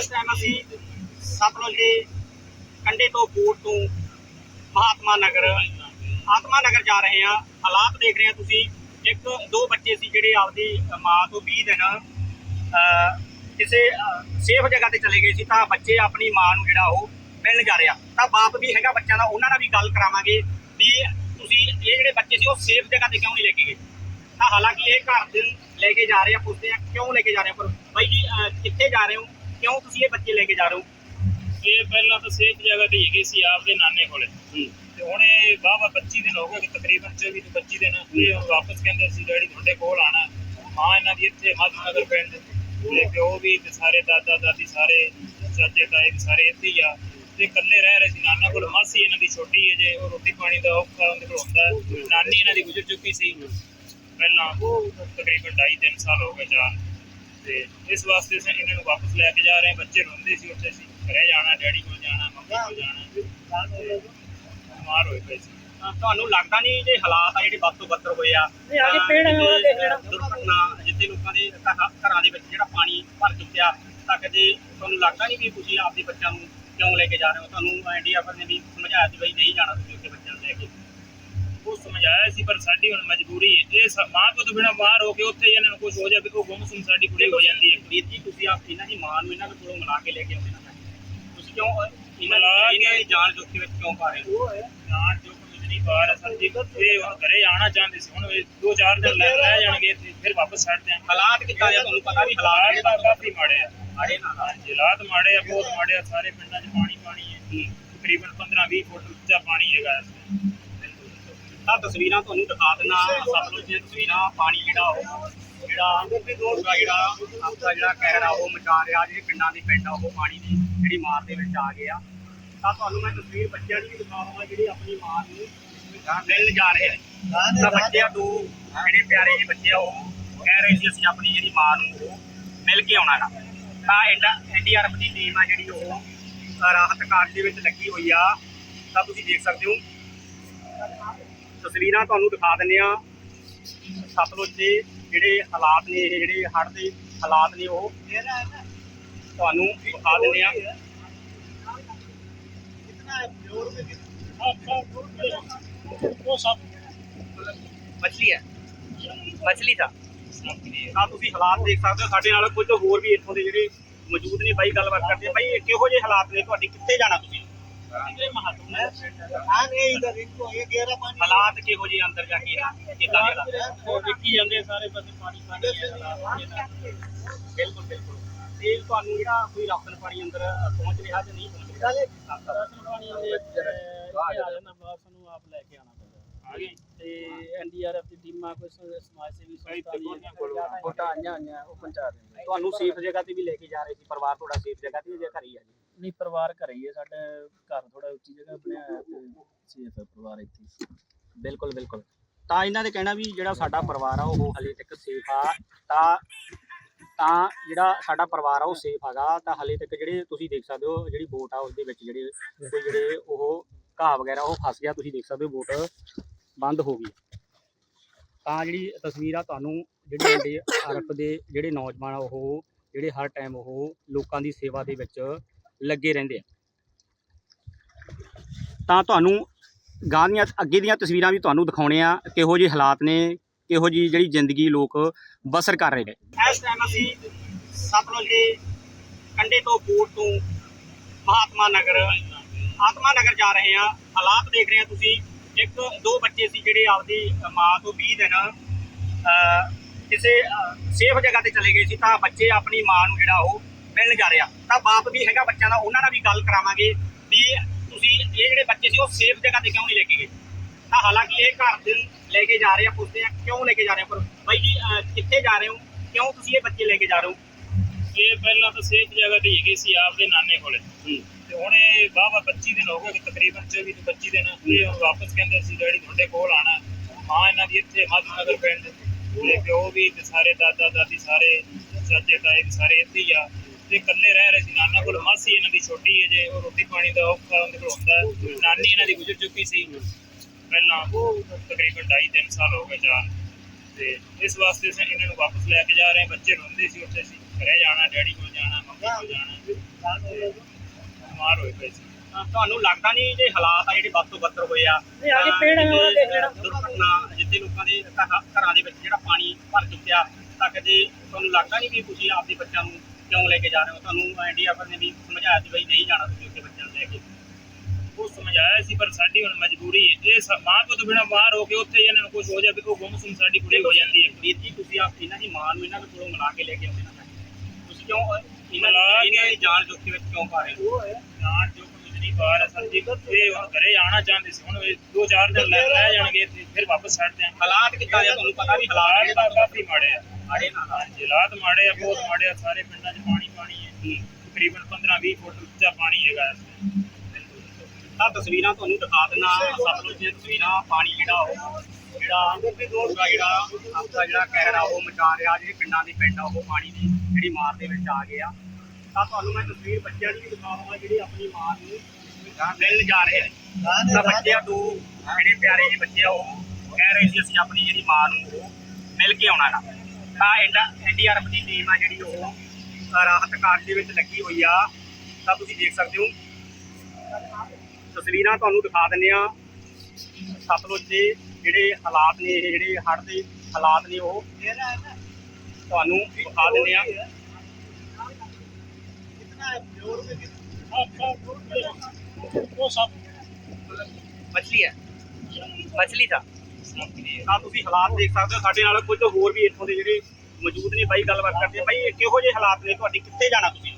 ਇਸ ਟਾਈਮ ਅਸੀਂ ਸਤਲੁਜ ਦੇ ਕੰਢੇ ਤੋਂ ਬੋਟ ਤੋਂ ਮਹਾਤਮਾ ਨਗਰ ਆਤਮਾ ਨਗਰ ਜਾ ਰਹੇ ਹਾਂ। ਹਾਲਾਤ ਦੇਖ ਰਹੇ ਹਾਂ ਤੁਸੀਂ। ਇੱਕ ਦੋ ਬੱਚੇ ਸੀ ਜਿਹੜੇ ਆਪਦੀ ਮਾਂ ਤੋਂ 20 ਦਿਨ ਅਹ, ਕਿਸੇ ਸੇਫ ਜਗ੍ਹਾ ਤੇ ਚਲੇ ਗਏ ਸੀ ਤਾਂ ਬੱਚੇ ਆਪਣੀ ਮਾਂ ਨੂੰ ਜਿਹੜਾ ਉਹ ਮਿਲਣ ਜਾ ਰਿਹਾ। ਤਾਂ ਬਾਪ ਵੀ ਹੈਗਾ ਬੱਚਿਆਂ ਦਾ ਉਹਨਾਂ ਨਾਲ ਵੀ ਗੱਲ ਕਰਾਵਾਂਗੇ ਵੀ ਤੁਸੀਂ ਇਹ ਜਿਹੜੇ ਬੱਚੇ ਸੀ ਉਹ ਸੇਫ ਜਗ੍ਹਾ ਤੇ ਕਿਉਂ ਨਹੀਂ ਲੈ ਕੇ ਗਏ? ਤਾਂ ਹਾਲਾਂਕਿ ਇਹ ਘਰ ਦੇ ਲੈ ਕੇ ਜਾ ਰਹੇ ਆ ਪੁੱਛਦੇ ਆ ਕਿਉਂ ਲੈ ਕੇ ਜਾ ਰਹੇ ਹੋ ਪਰ ਬਾਈ ਜੀ ਕਿੱਥੇ ਜਾ ਰਹੇ ਹੋ? ਕਿਉਂ ਤੁਸੀਂ ਇਹ ਬੱਚੇ ਲੈ ਕੇ ਜਾ ਰਹੇ ਹੋ? ਇਹ ਪਹਿਲਾਂ ਤਾਂ ਸੇਫ ਜਗ੍ਹਾ ਤੇ ਹੈਗੇ ਸੀ ਆਪਦੇ ਨਾਨੇ ਕੋਲੇ। ਤੇ ਹੁਣ ਇਹ ਵਾਹਵਾ 25 ਦਿਨ ਹੋ ਗਏ ਤਕਰੀਬਨ 24 ਤੋਂ 25 ਦਿਨ ਇਹ ਹੁਣ ਵਾਪਸ ਕਹਿੰਦੇ ਸੀ ਡੈਡੀ ਤੁਹਾਡੇ ਕੋਲ ਆਣਾ ਮਾਂ ਇਹਨਾਂ ਦੀ ਇੱਥੇ ਮਧਨਗਰ ਪਿੰਡ ਤੇ ਪਿਓ ਵੀ ਤੇ ਸਾਰੇ ਦਾਦਾ ਦਾਦੀ ਸਾਰੇ ਚਾਚੇ ਤਾਏ ਸਾਰੇ ਇੱਥੇ ਹੀ ਆ। ਤੇ ਇਕੱਲੇ ਰਹਿ ਰਹੇ ਸੀ ਨਾਨਾ ਕੋਲ ਮਾਸੀ ਇਹਨਾਂ ਦੀ ਛੋਟੀ ਹੈ ਜੇ ਉਹ ਰੋਟੀ ਪਾਣੀ ਦਾ ਔਖਾ ਉਹਦੇ ਕੋਲ ਹੁੰਦਾ। ਨਾਨੀ ਇਹਨਾਂ ਦੀ ਗੁਜ਼ਰ ਚੁੱਕੀ ਸੀ। ਪਹਿਲਾਂ ਤਕਰੀਬਨ 2.5 ਤਿੰਨ ਸਾਲ ਹੋ ਗਏ ਜਾਣ ਤੇ ਇਸ ਵਾਸਤੇ ਅਸੀਂ ਇਹਨਾਂ ਨੂੰ ਵਾਪਸ ਲੈ ਕੇ ਜਾ ਰਹੇ ਹਾਂ। ਬੱਚੇ ਰੋਂਦੇ ਸੀ ਉੱਥੇ ਸੀ ਘਰੇ ਜਾਣਾ ਡੈਡੀ ਕੋਲ ਜਾਣਾ ਮੰਮੀ ਕੋਲ ਜਾਣਾ। ਬਿਮਾਰ ਹੋਏ ਪਏ ਸੀ। ਤੁਹਾਨੂੰ ਲੱਗਦਾ ਨਹੀਂ ਜੇ ਹਾਲਾਤ ਆ ਜਿਹੜੇ ਵੱਧ ਤੋਂ ਬੱਤਰ ਹੋਏ ਆ ਨਹੀਂ, ਆ ਕੇ ਪੇੜ ਹੈਗਾ ਵਾ, ਜਿੱਥੇ ਦੇਖ ਲੈਣਾ। ਦੁਰਘਟਨਾ ਜਿੱਥੇ ਲੋਕਾਂ ਦੇ ਘਰਾਂ ਘਰਾਂ ਦੇ ਵਿੱਚ ਜਿਹੜਾ ਪਾਣੀ ਭਰ ਚੁੱਕਿਆ ਤਾਂ ਕਦੇ ਤੁਹਾਨੂੰ ਲੱਗਦਾ ਨਹੀਂ ਵੀ ਤੁਸੀਂ ਆਪਦੇ ਬੱਚਿਆਂ ਨੂੰ ਕਿਉਂ ਲੈ ਕੇ ਜਾ ਰਹੇ ਹੋ? ਤੁਹਾਨੂੰ ਐਨਡੀਆਰਐਫ ਨੇ ਵੀ ਸਮਝਾਇਆ ਸੀ ਬਈ ਨਹੀਂ ਜਾਣਾ ਤੁਸੀਂ। ਉਹ ਸਮਝਾਇਆ ਸੀ ਪਰ ਸਾਡੀ ਹੁਣ ਮਜਬੂਰੀ ਹੈ। ਇਹ ਮਾਂ ਤੋਂ ਬਿਨਾ ਬਾਹਰ ਹੋ ਕੇ ਉੱਥੇ ਇਹਨਾਂ ਨੂੰ ਕੁਝ ਹੋ ਜਾਵੇ ਉਹ ਗੁੰਮਸੁੰਮ ਸਾਡੀ ਕੁੜੀ ਹੋ ਜਾਂਦੀ ਹੈ। ਜੀ ਤੁਸੀਂ ਆਪ ਇਹਨਾਂ ਦੀ ਮਾਂ ਨੂੰ ਇਹਨਾਂ ਦੇ ਕੋਲੋਂ ਮਿਲਾ ਕੇ ਲੈ ਕੇ ਆਉਂਦੇ ਨਾ ਤੁਸੀਂ ਕਿਉਂ ਇਹਨਾਂ ਮਿਲਾ ਦੀ ਕੇ- ਜਾਨ ਜੋਖੀ ਵਿੱਚ ਕਿਉਂ ਪਾ ਰਹੇ ਹੋ? ਜਾਣ ਜੋ ਕੁਝ ਨਹੀਂ ਬਾਹਰ ਹੈ ਸਰ ਜੀ। ਇਹ ਹੁਣ ਘਰੇ ਆਣਾ ਚਾਹੁੰਦੇ ਸੀ ਹੁਣ ਦੋ ਚਾਰ ਦਿਨ ਲੈ ਰਹਿ ਜਾਣਗੇ ਫਿਰ ਵਾਪਸ ਛੱਡ ਦਿਆਂਗੇ ਹਾਲਾਤ ਕਿੱਦਾਂ ਆ? ਤੁਹਾਨੂੰ ਪਤਾ ਵੀ ਹਾਲਾਤ ਤਾਂ ਕਾਫੀ ਮਾੜੇ ਆ। ਮਾੜੇ ਨਾ ਹਾਲਾਤ। ਮਾੜੇ ਆ ਬਹੁਤ ਮਾੜੇ ਆ ਸਾਰੇ ਪਿੰਡਾਂ 'ਚ ਪਾਣੀ ਪਾਣੀ ਹੈ। ਤਕਰੀਬਨ 15 20 ਫੁੱਟ ਉੱਚਾ ਪਾਣੀ ਹੈਗਾ ਇਸ ਵੇਲੇ। ਤਾਂ ਤਸਵੀਰਾਂ ਤੁਹਾਨੂੰ ਦਿਖਾ ਦਿੰਨਾ ਸਤਲੁਜ ਦੀਆਂ ਤਸਵੀਰਾਂ ਪਾਣੀ ਜਿਹੜਾ ਉਹ ਜਿਹੜਾ ਪੂਰਾ ਜਿਹੜਾ ਆਪਦਾ ਜਿਹੜਾ ਕਹਿਰ ਆ ਉਹ ਮਚਾ ਰਿਹਾ। ਜਿਹੜੇ ਪਿੰਡਾਂ ਦੇ ਪਿੰਡ ਆ ਉਹ ਪਾਣੀ ਦੀ ਜਿਹੜੀ ਮਾਰ ਦੇ ਵਿੱਚ ਆ ਗਏ ਆ। ਤਾਂ ਤੁਹਾਨੂੰ ਮੈਂ ਤਸਵੀਰ ਬੱਚਿਆਂ ਦੀ ਵੀ ਦਿਖਾ ਦਵਾਂ ਜਿਹੜੀ ਆਪਣੀ ਮਾਂ ਨੂੰ ਮਿਲਣ ਜਾ ਰਹੇ ਨੇ। ਤਾਂ ਬੱਚਿਆਂ ਦੋ। ਜਿਹੜੇ ਪਿਆਰੇ ਜਿਹੇ ਬੱਚੇ ਆ ਉਹ ਕਹਿ ਰਹੇ ਸੀ ਅਸੀਂ ਆਪਣੀ ਜਿਹੜੀ ਮਾਂ ਨੂੰ ਉਹ ਮਿਲ ਕੇ ਆਉਣਾ ਗਾ। ਤਾਂ ਐਨਡੀਆਰਐਫ ਦੀ ਟੀਮ ਆ ਜਿਹੜੀ ਉਹ ਰਾਹਤ ਕਾਰਜ ਦੇ ਵਿੱਚ ਲੱਗੀ ਹੋਈ ਆ। ਤਾਂ ਤੁਸੀਂ ਦੇਖ ਸਕਦੇ ਹੋ। ਤਸਵੀਰਾਂ ਤੁਹਾਨੂੰ ਦਿਖਾ ਦਿੰਦੇ ਆ ਸਤਲੁਜ ਦੇ ਜਿਹੜੇ ਹਾਲਾਤ ਨੇ, ਇਹ ਜਿਹੜੇ ਹੜ੍ਹ ਦੇ ਹਾਲਾਤ ਨੇ ਉਹ ਤੁਹਾਨੂੰ ਦਿਖਾ ਦਿੰਦੇ ਆ ਮਛਲੀ ਹੈ। ਮਛਲੀ ਦਾ ਤਾਂ ਤੁਸੀਂ ਹਾਲਾਤ ਦੇਖ ਸਕਦੇ ਹੋ, ਸਾਡੇ ਨਾਲ ਕੁਝ ਹੋਰ ਵੀ ਇੱਥੋਂ ਦੇ ਜਿਹੜੇ ਮੌਜੂਦ ਨੇ ਬਾਈ, ਗੱਲਬਾਤ ਕਰਦੇ ਬਾਈ, ਇਹ ਕਿਹੋ ਜਿਹੇ ਹਾਲਾਤ ਨੇ? ਤੁਹਾਡੀ ਕਿੱਥੇ ਜਾਣਾ ਤੁਸੀਂ? ਹਾਲਾਤ ਕਿਹੋ ਜਿਹੇ ਅੰਦਰ ਜਾ ਕੇ? ਕਿੱਦਾਂ ਦੇ ਹਾਲਾਤ? ਉਹ ਡਿੱਗੀ ਜਾਂਦੇ ਸਾਰੇ ਪਾਸੇ ਪਾਣੀ ਪਾਣੀ ਹੈ ਬਿਲਕੁਲ ਬਿਲਕੁਲ। ਤੇ ਤੁਹਾਨੂੰ ਜਿਹੜਾ ਕੋਈ ਰਾਸ਼ਨ ਪਾਣੀ ਅੰਦਰ ਪਹੁੰਚ ਰਿਹਾ ਜਾਂ ਨਹੀਂ ਪਹੁੰਚ ਰਿਹਾ ਰਾਸ਼ਨ ਪਾਣੀ ਦੇ ਇੱਥੇ ਆ ਜਾਣਾ ਬਾਹਰ ਸਾਨੂੰ ਆਪ ਲੈ ਕੇ ਆਣਾ ਪੈਂਦਾ। ਆ ਗਏ। ਤੇ ਐਨਡੀਆਰਐਫ ਦੀ ਟੀਮਾਂ ਕੋਈ ਸ- ਸਮਾਜ ਸੇਵੀ ਸੰਸਥਾ ਉਹ ਪਹੁੰਚਾ ਦਿੰਦੇ। ਤੁਹਾਨੂੰ ਸੇਫ ਜਗ੍ਹਾ ਤੇ ਵੀ ਲੈ ਕੇ ਜਾ ਰਹੇ ਸੀ ਪਰਿਵਾਰ ਤੁਹਾਡਾ ਸੇਫ ਜਗ੍ਹਾ ਤੇ ਜਾਂ ਘਰ ਹੀ ਆ ਜੀ। ਨਹੀਂ, ਪਰਿਵਾਰ ਘਰੇ ਹੀ ਹੈ, ਸਾਡਾ ਘਰ ਥੋੜਾ ਉੱਚੀ ਜਗ੍ਹਾ ਬਣਿਆ ਹੋਇਆ ਤੇ ਸੇਫ ਹੈ ਪਰਿਵਾਰ ਇੱਥੇ ਬਿਲਕੁਲ ਬਿਲਕੁਲ। ਤਾਂ ਇਹਨਾਂ ਦੇ ਕਹਿਣਾ ਵੀ ਜਿਹੜਾ ਸਾਡਾ ਪਰਿਵਾਰ ਆ, ਉਹ ਹਲੇ ਤੱਕ ਸੇਫ ਆ, ਤਾਂ ਤਾਂ ਜਿਹੜਾ ਸਾਡਾ ਪਰਿਵਾਰ ਆ, ਉਹ ਸੇਫ ਹੈਗਾ। ਤਾਂ ਹਲੇ ਤੱਕ ਜਿਹੜੇ ਤੁਸੀਂ ਦੇਖ ਸਕਦੇ ਹੋ, ਜਿਹੜੀ ਬੋਟ ਆ ਉਸ ਦੇ ਵਿੱਚ ਜਿਹੜੇ ਕੋਈ ਜਿਹੜੇ ਉਹ ਘਾਹ ਵਗੈਰਾ, ਉਹ ਫਸ ਗਿਆ, ਤੁਸੀਂ ਦੇਖ ਸਕਦੇ ਹੋ ਬੋਟ ਬੰਦ ਹੋ ਗਈ। ਤਾਂ ਜਿਹੜੀ ਤਸਵੀਰ ਆ, ਤੁਹਾਨੂੰ ਜਿਹੜੇ ਸਾਡੇ ਅਰਫ ਦੇ ਜਿਹੜੇ ਨੌਜਵਾਨ ਆ, ਉਹ ਜਿਹੜੇ ਹਰ ਟਾਈਮ ਉਹ ਲੋਕਾਂ ਦੀ ਸੇਵਾ ਦੇ ਵਿੱਚ ਲੱਗੇ ਰਹਿੰਦੇ ਆ। ਤਾਂ ਤੁਹਾਨੂੰ ਗਾਂ ਦੀਆਂ ਅੱਗੇ ਦੀਆਂ ਤਸਵੀਰਾਂ ਵੀ ਤੁਹਾਨੂੰ ਦਿਖਾਉਣੇ ਆ ਕਿਹੋ ਜਿਹੇ ਹਾਲਾਤ ਨੇ ਕਿਹੋ ਜਿਹੀ ਜਿਹੜੀ ਜ਼ਿੰਦਗੀ ਲੋਕ ਬਸਰ ਕਰ ਰਹੇ ਨੇ। ਇਸ ਟਾਈਮ ਅਸੀਂ ਸਤਲੁਜ ਦੇ ਕੰਢੇ ਤੋਂ ਬੋਟ ਤੋਂ ਮਹਾਤਮਾ ਨਗਰ ਆਤਮਾ ਨਗਰ ਜਾ ਰਹੇ ਹਾਂ। ਹਾਲਾਤ ਦੇਖ ਰਹੇ ਆ ਤੁਸੀਂ। ਇੱਕ ਦੋ ਬੱਚੇ ਸੀ ਜਿਹੜੇ ਆਪਦੀ ਮਾਂ ਤੋਂ 20 ਦਿਨ ਅਹ, ਕਿਸੇ ਸੇਫ ਜਗ੍ਹਾ ਤੇ ਚਲੇ ਗਏ ਸੀ। ਤਾਂ ਬੱਚੇ ਆਪਣੀ ਮਾਂ ਨੂੰ ਜਿਹੜਾ ਉਹ ਮਿਲਣ ਜਾ ਰਿਹਾ। ਤਾਂ ਬਾਪ ਵੀ ਹੈਗਾ ਬੱਚਿਆਂ ਦਾ ਉਹਨਾਂ ਨਾਲ ਵੀ ਗੱਲ ਕਰਾਵਾਂਗੇ ਵੀ ਤੁਸੀਂ ਇਹ ਜਿਹੜੇ ਬੱਚੇ ਸੀ ਉਹ ਸੇਫ ਜਗ੍ਹਾ ਤੇ ਕਿਉਂ ਨਹੀਂ ਲੈ ਕੇ ਗਏ? ਤਾਂ ਹਾਲਾਂਕਿ ਇਹ ਘਰ ਦੇ ਲੈ ਕੇ ਜਾ ਰਹੇ ਆ ਪੁੱਛਦੇ ਆ ਕਿਉਂ ਲੈ ਕੇ ਜਾ ਰਹੇ ਹੋ ਪਰ ਬਾਈ ਜੀ ਕਿੱਥੇ ਜਾ ਰਹੇ ਹੋ? ਕਿਉਂ ਤੁਸੀਂ ਇਹ ਬੱਚੇ ਲੈ ਕੇ ਜਾ ਰਹੇ ਹੋ? ਇਹ ਪਹਿਲਾਂ ਤਾਂ ਸੇਫ ਜਗ੍ਹਾ ਤੇ ਹੈਗੇ ਸੀ ਆਪਦੇ ਨਾਨੇ ਕੋਲੇ। ਤੇ ਹੁਣ ਇਹ ਵਾਹਵਾ 25 ਦਿਨ ਹੋ ਗਏ ਤਕਰੀਬਨ 24 ਤੋਂ 25 ਦਿਨ ਇਹ ਵਾਪਸ ਕਹਿੰਦੇ ਸੀ ਡੈਡੀ ਤੁਹਾਡੇ ਕੋਲ ਆਣਾ ਮਾਂ ਇਹਨਾਂ ਦੀ ਇੱਥੇ ਮਧਨਗਰ ਪਿੰਡ ਤੇ ਪਿਓ ਵੀ ਤੇ ਸਾਰੇ ਦਾਦਾ ਦਾਦੀ ਸਾਰੇ ਚਾਚੇ ਤਾਏ ਸਾਰੇ ਇੱਥੇ ਹੀ ਆ। ਤੇ ਇਕੱਲੇ ਰਹਿ ਰਹੇ ਸੀ ਨਾਨਾ ਕੋਲ ਮਾਸੀ ਇਹਨਾਂ ਦੀ ਛੋਟੀ ਹੈ ਜੇ ਉਹ ਰੋਟੀ ਪਾਣੀ ਦਾ ਔਖਾ ਉਹਦੇ ਕੋਲ ਹੁੰਦਾ ਹੈ। ਨਾਨੀ ਇਹਨਾਂ ਦੀ ਗੁਜ਼ਰ ਚੁੱਕੀ ਸੀ। ਪਹਿਲਾਂ ਤਕਰੀਬਨ 2.5 ਤਿੰਨ ਸਾਲ ਹੋ ਗਏ ਜਾਣ ਤੇ ਇਸ ਵਾਸਤੇ ਅਸੀਂ ਇਹਨਾਂ ਨੂੰ ਵਾਪਸ ਲੈ ਕੇ ਜਾ ਰਹੇ ਹਾਂ। ਬੱਚੇ ਰੋਂਦੇ ਸੀ ਉੱਥੇ ਸੀ ਘਰੇ ਜਾਣਾ ਡੈਡੀ ਕੋਲ ਜਾਣਾ ਮੰਮੀ ਹੋ ਜਾਣਾ। ਬਿਮਾਰ ਹੋਏ ਪਏ ਸੀ। ਤਾਂ ਤੁਹਾਨੂੰ ਲੱਗਦਾ ਨਹੀਂ ਜੇ ਹਾਲਾਤ ਆ ਜਿਹੜੇ ਵੱਧ ਤੋਂ ਬੱਤਰ ਹੋਏ ਆ ਨਹੀਂ, ਆ ਕੇ ਪੇੜ ਹੈ, ਦੇਖ ਲੈਣਾ। ਦੁਰਘਟਨਾ ਜਿੱਥੇ ਲੋਕਾਂ ਦੇ ਘਰਾਂ ਘਰਾਂ ਦੇ ਵਿੱਚ ਜਿਹੜਾ ਪਾਣੀ ਭਰ ਚੁੱਕਿਆ ਤਾਂ ਕਦੇ ਤੁਹਾਨੂੰ ਲੱਗਦਾ ਨਹੀਂ ਵੀ ਤੁਸੀਂ ਆਪਦੇ ਬੱਚਿਆਂ ਨੂੰ ਕਿਉਂ ਲੈ ਕੇ ਜਾ ਰਹੇ ਹੋ? ਤੁਹਾਨੂੰ ਐਨਡੀਆਰ ਨੇ ਵੀ ਸਮਝਾਇਆ ਸੀ ਬਈ ਨਹੀਂ ਜਾਣਾ ਤੁਸੀਂ ਉੱਥੇ ਬੱਚਿਆਂ ਨੂੰ ਲੈ ਕੇ। ਉਹ ਸਮਝਾਇਆ ਸੀ ਪਰ ਸਾਡੀ ਹੁਣ ਮਜਬੂਰੀ ਹੈ। ਇਹ ਮਾਂ ਤੋਂ ਬਿਨਾ ਬਾਹਰ ਹੋ ਕੇ ਉੱਥੇ ਹੀ ਇਹਨਾਂ ਨੂੰ ਕੁਝ ਹੋ ਜਾਵੇ ਉਹ ਗੁੰਮਸੁੰਮ ਸਾਡੀ ਕੁੜੀ ਹੋ ਜਾਂਦੀ ਹੈ। ਵੀਰ ਜੀ ਤੁਸੀਂ ਆਪ ਇਹਨਾਂ ਦੀ ਮਾਂ ਨੂੰ ਇਹਨਾਂ ਦੇ ਕੋਲੋਂ ਮਿਲਾ ਕੇ ਲੈ ਕੇ ਆਉਂਦੇ ਨਾ। ਤੁਸੀਂ ਕਿਉਂ ਇਹਨਾਂ ਦੀ ਜਾਨ ਜੋਖਿਮ ਵਿੱਚ ਕਿਉਂ ਪਾ ਰਹੇ ਹੋ? ਜਾਣ ਜੋ ਕੁਝ ਨਹੀਂ ਬਾਹਰ ਸਰ ਜੀ ਇਹ ਹੁਣ ਘਰੇ ਆਣਾ ਚਾਹੁੰਦੇ ਸੀ ਹੁਣ ਇਹ ਦੋ ਚਾਰ ਦਿਨ ਲੈ ਰਹਿ ਜਾਣਗੇ ਇੱਥੇ ਫਿਰ ਵਾਪਸ ਛੱਡ ਦਿਆਂਗੇ। ਹਾਲਾਤ ਕਿੱਦਾਂ ਦੇ ਆ? ਤੁਹਾਨੂੰ ਪਤਾ ਵੀ ਹਾਲਾਤ ਤਾਂ ਕਾਫੀ ਮਾੜੇ ਆ। ਮਾੜੇ ਨਾ ਹਾਲਾਤ। ਮਾੜੇ ਆ ਬਹੁਤ ਮਾੜੇ ਆ ਸਾਰੇ ਪਿੰਡਾਂ 'ਚ ਪਾਣੀ ਪਾਣੀ ਹੈ ਤਕਰੀਬਨ 15-20 ਫੁੱਟ ਉੱਚਾ ਪਾਣੀ ਹੈਗਾ ਇਸ ਵੇਲੇ। ਤਾਂ ਤਸਵੀਰਾਂ ਤੁਹਾਨੂੰ ਦਿਖਾ ਦਿੰਦਾ ਸਤਲੁਜ ਦੀਆਂ ਤਸਵੀਰਾਂ ਪਾਣੀ ਜਿਹੜਾ ਉਹ ਜਿਹੜਾ ਪੂਰਾ ਜਿਹੜਾ ਆਪਦਾ ਜਿਹੜਾ ਕਹਿਰ ਉਹ ਮਚਾ ਰਿਹਾ ਜਿਹੜੇ ਪਿੰਡਾਂ ਦੇ ਪਿੰਡ ਆ ਉਹ ਪਾਣੀ ਦੀ ਜਿਹੜੀ ਮਾਰ ਦੇ ਵਿੱਚ ਆ ਗਏ ਆ। ਤਾਂ ਤੁਹਾਨੂੰ ਮੈਂ ਤਸਵੀਰ ਬੱਚਿਆਂ ਦੀ ਵੀ ਦਿਖਾਵਾਂਗਾ ਜਿਹੜੀ ਆਪਣੀ ਮਾਂ ਨੂੰ ਮਿਲਣ ਜਾ ਰਹੇ। ਨੇ ਤਾਂ ਬੱਚੇ ਆ ਦੋ ਜਿਹੜੇ ਪਿਆਰੇ ਜਿਹੇ ਬੱਚੇ ਆ ਉਹ ਕਹਿ ਰਹੇ ਸੀ ਅਸੀਂ ਆਪਣੀ ਜਿਹੜੀ ਮਾਂ ਨੂੰ ਉਹ ਮਿਲ ਕੇ ਆਉਣਾ ਗਾ ਤਾਂ ਐਨਡੀਆਰਐਫ ਦੀ ਟੀਮ ਆ ਜਿਹੜੀ ਉਹ ਰਾਹਤ ਕਾਰਜ ਦੇ ਵਿੱਚ ਲੱਗੀ ਹੋਈ ਆ। ਤਾਂ ਤੁਸੀਂ ਦੇਖ ਸਕਦੇ ਹੋ। ਤਸਵੀਰਾਂ ਤੁਹਾਨੂੰ ਦਿਖਾ ਦਿੰਦੇ ਆ ਸਤਲੁਜ ਦੇ ਜਿਹੜੇ ਹਾਲਾਤ ਨੇ ਇਹ ਜਿਹੜੇ ਹੜ੍ਹ ਦੇ ਹਾਲਾਤ ਨੇ ਉਹ ਤੁਹਾਨੂੰ ਦਿਖਾ ਦਿੰਦੇ ਆ ਉਹ ਸਭ ਮਛਲੀ ਹੈ। ਮਛਲੀ ਦਾ ਤਾਂ ਤੁਸੀਂ ਹਾਲਾਤ ਦੇਖ ਸਕਦੇ ਹੋ ਸਾਡੇ ਨਾਲ ਕੁਝ ਹੋਰ ਵੀ ਇੱਥੋਂ ਦੇ ਜਿਹੜੇ ਮੌਜੂਦ ਨੇ ਬਾਈ ਗੱਲਬਾਤ ਕਰਦੇ ਆ। ਬਾਈ ਇਹ ਕਿਹੋ ਜਿਹੇ ਹਾਲਾਤ ਨੇ? ਤੁਹਾਡੇ ਕਿੱਥੇ ਜਾਣਾ ਤੁਸੀਂ?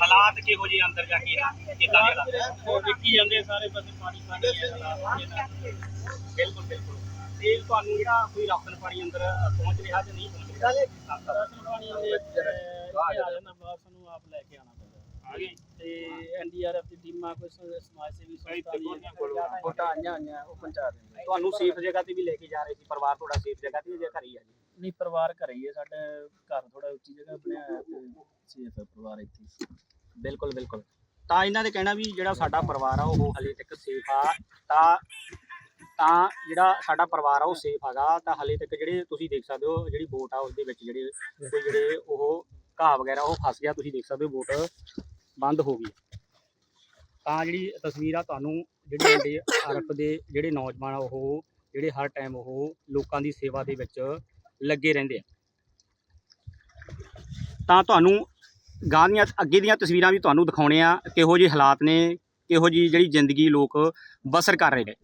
ਹਾਲਾਤ ਕਿਹੋ ਜਿਹੇ ਅੰਦਰ ਜਾ ਕੇ? ਕਿੱਦਾਂ ਦੇ ਹਾਲਾਤ? ਉਹ ਦੇਖੀ ਜਾਂਦੇ ਸਾਰੇ ਪਾਸੇ ਪਾਣੀ ਪਾਣੀ ਹੈ ਬਿਲਕੁਲ ਬਿਲਕੁਲ। ਤੇ ਤੁਹਾਨੂੰ ਜਿਹੜਾ ਕੋਈ ਰਾਸ਼ਨ ਪਾਣੀ ਅੰਦਰ ਪਹੁੰਚ ਰਿਹਾ ਜਾਂ ਨਹੀਂ ਪਹੁੰਚ ਰਿਹਾ? ਰਾਸ਼ਨ ਪਾਣੀ ਦੇ ਇੱਥੇ ਆ ਜਾਂਦਾ ਬਾਹਰ ਸਾਨੂੰ ਆਪ ਲੈ ਕੇ ਆਉਣਾ ਪੈਂਦਾ। ਆ ਗਏ ਤੇ ਐਨਡੀਆਰਐਫ ਦੀ ਟੀਮਾਂ ਕੋਈ ਸਮਾਜ ਸੇਵੀ ਸੰਸਥਾ ਵੋਟਾਂ ਆਈਆਂ ਹੋਈਆਂ ਉਹ ਪਹੁੰਚਾ ਦਿੰਦੇ ਤੁਹਾਨੂੰ ਸੇਫ ਜਗ੍ਹਾ ਤੇ ਵੀ ਲੈ ਕੇ ਜਾ ਰਹੇ ਸੀ ਪਰਿਵਾਰ ਤੁਹਾਡਾ ਸੇਫ ਜਗ੍ਹਾ ਤੇ ਜਾਂ ਘਰ ਹੀ ਆ ਜੀ। ਨਹੀਂ ਪਰਿਵਾਰ ਘਰੇ ਹੀ ਹੈ ਸਾਡਾ ਘਰ ਥੋੜਾ ਉੱਚੀ ਜਗ੍ਹਾ ਬਣਿਆ ਹੋਇਆ ਤੇ ਸੇਫ ਹੈ ਪਰਿਵਾਰ ਇੱਥੇ ਹੀ। ਬਿਲਕੁਲ ਬਿਲਕੁਲ। ਤਾਂ ਇਹਨਾਂ ਦੇ ਕਹਿਣਾ ਵੀ ਜਿਹੜਾ ਸਾਡਾ ਪਰਿਵਾਰ ਆ ਉਹ ਹਲੇ ਤੱਕ ਸੇਫ ਆ। ਤਾਂ ਤਾਂ ਜਿਹੜਾ ਸਾਡਾ ਪਰਿਵਾਰ ਆ ਉਹ ਸੇਫ ਹੈਗਾ। ਤਾਂ ਹਲੇ ਤੱਕ ਜਿਹੜੇ ਤੁਸੀਂ ਦੇਖ ਸਕਦੇ ਹੋ ਜਿਹੜੀ ਬੋਟ ਆ ਉਸ ਦੇ ਵਿੱਚ ਜਿਹੜੇ ਜਿਹੜੇ ਉਹ ਘਾਹ ਵਗੈਰਾ ਉਹ ਫਸ ਗਿਆ, ਤੁਸੀਂ ਦੇਖ ਸਕਦੇ ਹੋ ਬੋਟ ਬੰਦ ਹੋ ਗਈ। ਤਾਂ ਜਿਹੜੀ ਤਸਵੀਰ ਆ ਤੁਹਾਨੂੰ ਜਿਹੜੇ ਇੰਡੇ ਆਰਫ ਦੇ ਜਿਹੜੇ ਨੌਜਵਾਨ ਆ, ਉਹ ਜਿਹੜੇ ਹਰ ਟਾਈਮ ਉਹ ਲੋਕਾਂ ਦੀ ਸੇਵਾ ਦੇ ਵਿੱਚ ਲੱਗੇ ਰਹਿੰਦੇ ਆ। ਤਾਂ ਤੁਹਾਨੂੰ ਗਾਂ ਦੀਆਂ ਅੱਗੇ ਦੀਆਂ ਤਸਵੀਰਾਂ ਵੀ ਤੁਹਾਨੂੰ ਦਿਖਾਉਣੇ ਆ, ਕਿਹੋ ਜਿਹੇ ਹਾਲਾਤ ਨੇ, ਕਿਹੋ ਜਿਹੀ ਜਿਹੜੀ ਜ਼ਿੰਦਗੀ ਲੋਕ ਬਸਰ ਕਰ ਰਹੇ ਨੇ।